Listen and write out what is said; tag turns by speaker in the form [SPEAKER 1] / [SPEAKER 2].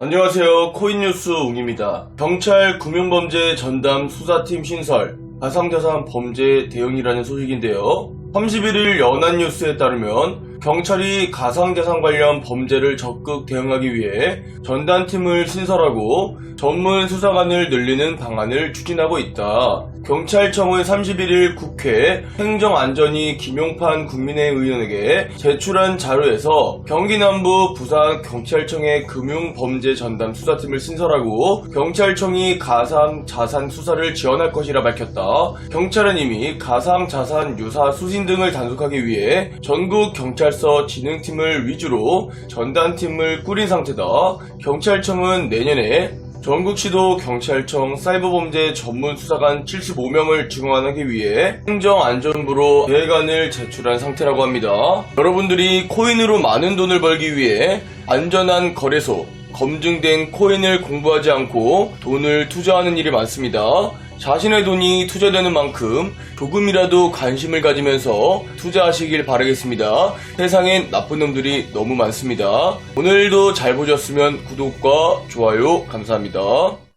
[SPEAKER 1] 안녕하세요. 코인뉴스 웅입니다. 경찰 금융범죄 전담 수사팀 신설, 가상자산 범죄 대응이라는 소식인데요. 31일 연합뉴스에 따르면 경찰이 가상자산 관련 범죄를 적극 대응하기 위해 전담팀을 신설하고 전문 수사관을 늘리는 방안을 추진하고 있다. 경찰청은 31일 국회 행정안전위 김용판 국민의 의원에게 제출한 자료에서 경기 남부 부산 경찰청의 금융범죄 전담 수사팀을 신설하고 경찰청이 가상 자산 수사를 지원할 것이라 밝혔다. 경찰은 이미 가상 자산 유사 수신 등을 단속하기 위해 전국 경찰 서 진흥팀을 위주로 전담팀을 꾸린 상태다. 경찰청은 내년에 전국시도 경찰청 사이버범죄 전문 수사관 75명을 증원하기 위해 행정안전부로 계획안을 제출한 상태라고 합니다. 여러분들이 코인으로 많은 돈을 벌기 위해 안전한 거래소, 검증된 코인을 공부하지 않고 돈을 투자하는 일이 많습니다. 자신의 돈이 투자되는 만큼 조금이라도 관심을 가지면서 투자하시길 바라겠습니다. 세상엔 나쁜 놈들이 너무 많습니다. 오늘도 잘 보셨으면 구독과 좋아요 감사합니다.